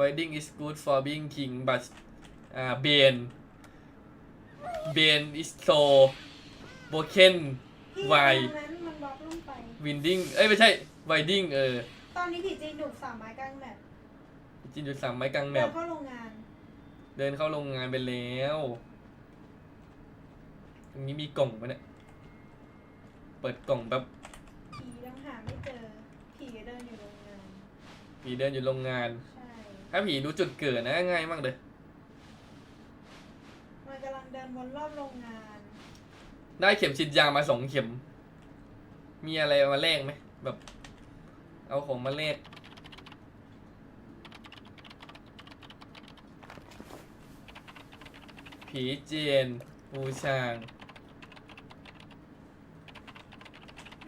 Riding is good for being king but อ่า Bane Bane is so broken ที่ Why ตรงนั้นมันบล็อกลงไป Winding เอ้ยไม่ใช่ Riding เออตอนนี้ผีจีนถูกสามไม้กลางแบบจินจุดสามไม้กลางแมเดิปนเข้าโรงงานเดินเข้าโรงงานไปแล้ว ตรงนี้มีกล่องปะเนี่ย เปิดกล่องแบบผียังหาไม่เจอผีเดินอยู่โรงงานผีเดินอยู่โรงงานใช่ ถ้าผีรู้จุดเกิดนะง่ายมากเลย มันกำลังเดินวนรอบโรงงาน ได้เข็มฉีดยามาสองเข็ม มีอะไรมาแลกไหมแบบ เอาของมาแลกผีเจนปูชาง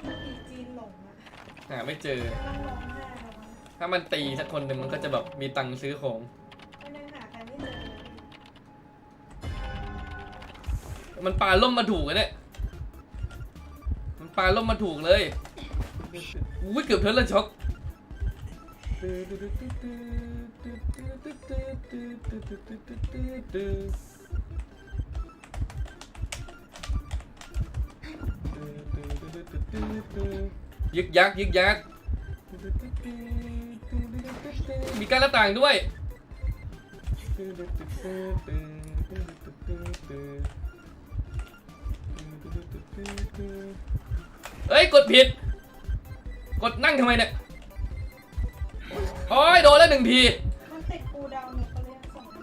ผีจีนหลงอะหาไม่เจอ กำลังร้องไห้แล้วอะ ถ้ามันตีสักคนหนึ่งมันก็จะแบบมีตังค์ซื้อของ มันยังหาใครไม่เจอเลยมันปาล่มมาถูกอะเนี่ย มันปาล่มมาถูกเลยอุ้ยเกือบเทิร์นแล้วช็อกยึกยักยึกยัก มีการหน้าต่างด้วย เอ้ย กดผิด กดนั่งทำไมเนี่ยโอ้ยโดนแล้วหนึ่งทีมันติดปูดาวหนูก็เลยส่งไม่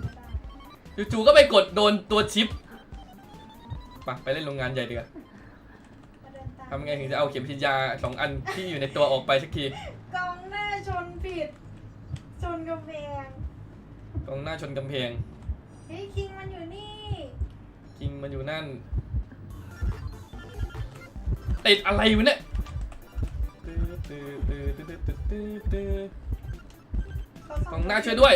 ได้จู่ๆก็ไปกดโดนตัวชิปไปไปเล่นโรงงานใหญ่ดีกว่ามาเดินตามทำไงถึงจะเอาเข็มฉีดยาสองอันที่อยู่ในตัวออกไปสักที น้าชนผิด ชนกำแพงตรงหน้าชนกำแพง เฮ้ยคิงมันอยู่นี่ คิงมันอยู่นั่น ติดอะไรวะเนี่ยเขาส่กองหน้าช่วยด้วย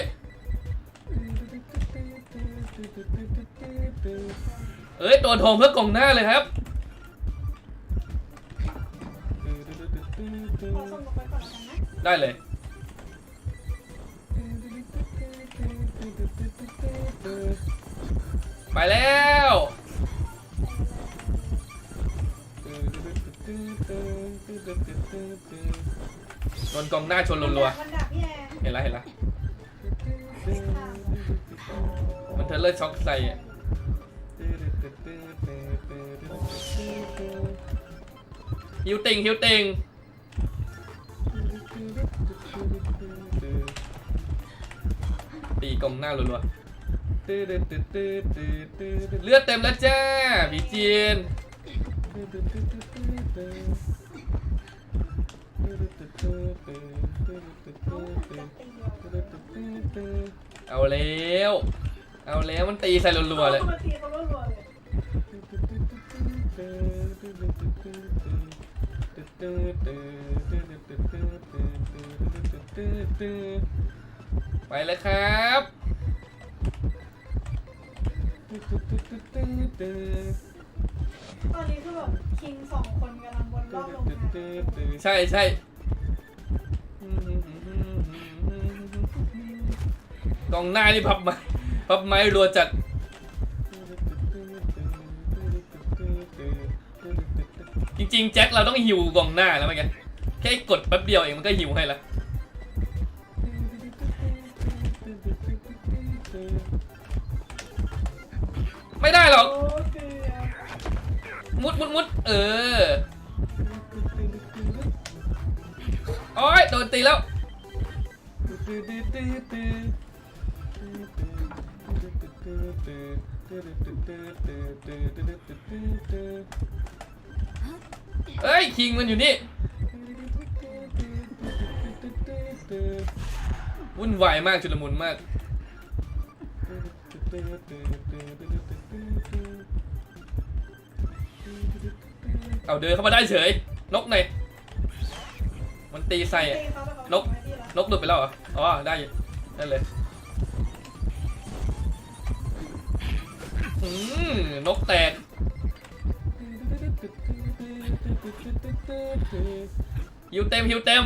เอ้ยตัวทองเพื่อกองหน้าเลยครับ ได้เลย ไปแล้วโดนกองหน้าชนรัวมันดับพี่แอนๆเห็นแล้วเห็นแล้วไม่ข้ามมันเทเลอร์ช็อกใส่อะฮิวติงฮิวติง ตีกองหน้ารัวๆเลือดเต็มแล้วจ้าบีจีนเขาจะตีเราเอาแล้ว เอาแล้วมันตีใส่รัวๆเลยขามาตีเขารัวๆเลย ไปเลยครับตอนนี้คือแบบคิงสองคนกำลังวนรอบโรงงานใช่ใช่กองหน้านี่พับไม้พับไม้รัวจัดจริงๆ แจ็คเราต้องหิวกองหน้าแล้วเมื่อกี้แค่กดแป๊บเดียวเองมันก็หิวให้ละ ไม่ได้หรอกโอ้เกลือมุดมุดมุดเออ โอ้ยโดนตีแล้วเอ้ย คิงมันอยู่นี่ วุ่นวายมาก ชุลมุนมาก เอาเดินเข้ามาได้เฉย นกไหนมันตีใส่อะนก นกหลุดไปแล้วเหรอ อ๋อ ได้อยู่ได้เลยอืมนกแตกฮิวเต็มฮิวเต็ม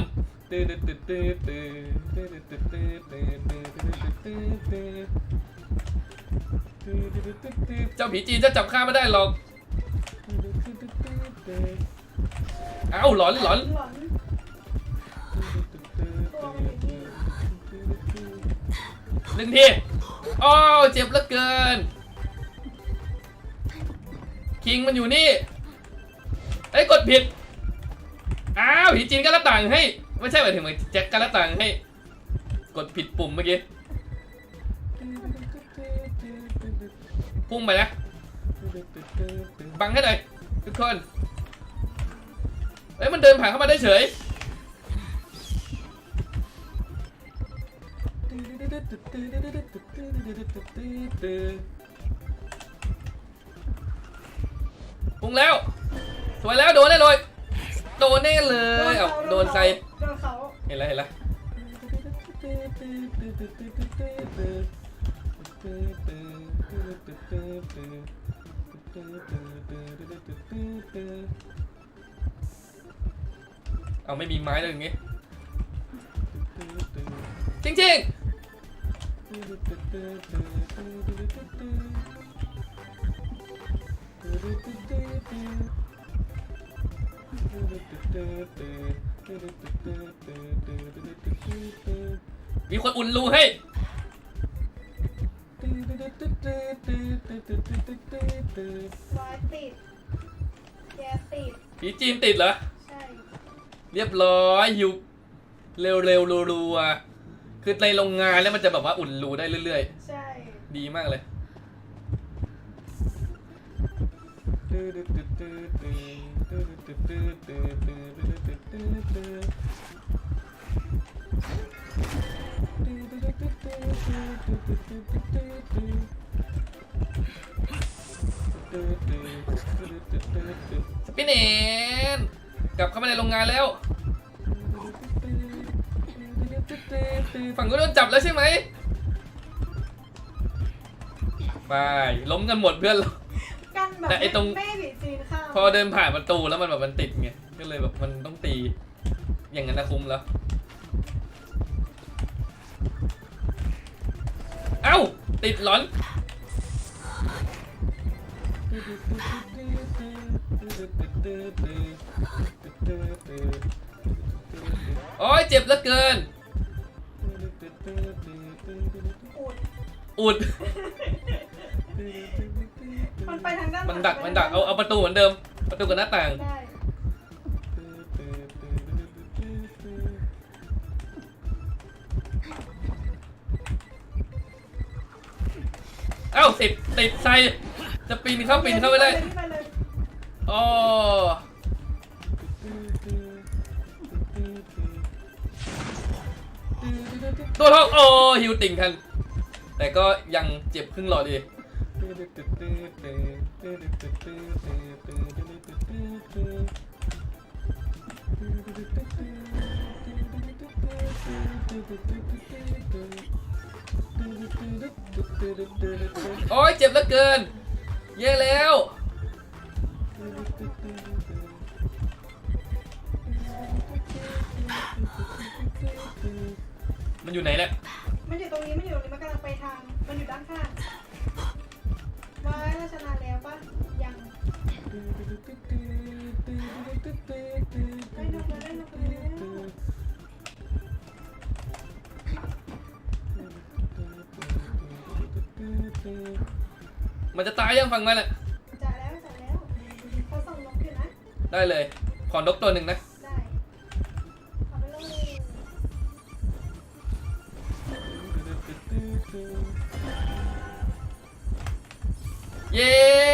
เจ้าผีจีนจะจับข้าไม่ได้หรอก เอ้าหลอนหลอนหลอนหนึ่งทีอ้าวเจ็บเหลือเกิน คิงมันอยู่นี่เอ้กดผิด อ้าวผีจีนกันละต่างให้ ไม่ใช่หมายถึงเหมือนแจ็คกันละต่างให้ กดผิดปุ่มเมื่อกี้ พุ่งไปนะ บังให้หน่อยทุกคน เอ้ยมันเดินผ่านเข้ามาได้เฉย พุ่งแล้ว สวยแล้วโดนได้เลย โดนแน่เลยเอาโดนใส่ เห็นแล้วเห็นแล้วเอาไม่มีไม้เลยอย่างงี้จริงๆ มีคนอุ่นรูให้วายติดแกติด ผีจีนติดเหรอ ใช่ เรียบร้อยหิวเร็วเร็วๆรัวๆคือในโรงงานแล้วมันจะแบบว่าอุ่นรูได้เรื่อย ใช่ ๆ ดีมากเลย สปินเนนกลับเข้ามาในโรงงานแล้ว ฝั่งก็โดนจับแล้วใช่ไหมไปล้มกันหมดเพื่อนเรา กันแบบแต่ไอ้ตรง ไม่ให้ผีจีนเข้าพอเดินผ่านประตูแล้วมันแบบมันติดไง ก็เลยแบบมันต้องตี อย่างนั้นนะคุ้มแล้ว เอ้า ติดหลอน โอ้ยเจ็บเหลือเกินอุดอุด มันไปทางด้านหลังมันดัก มันดัก เอา เอาประตูเหมือนเดิม ประตูกับหน้าต่าง ได้ เอ้าติดติดใส่จะปีนเข้าปีนเข้าไม่ได้ปเลยอ๋อตัวทองโอ้ฮิวติ่งทัน แต่ก็ยังเจ็บครึ่งหลอดดี โอ้ยเจ็บเหลือเกิน เย่แล้ว มันอยู่ไหนแหละ มันอยู่ตรงนี้ มันอยู่ตรงนี้ มันกำลังไปทาง มันอยู่ด้านข้าง มันจะตายยังฟังมันอะจ่ายแล้วจ่ายแล้วเขาส่งนกอยู่นะได้เลย ขอนกตัวหนึ่งนะ ได้เอาไปเลยเย้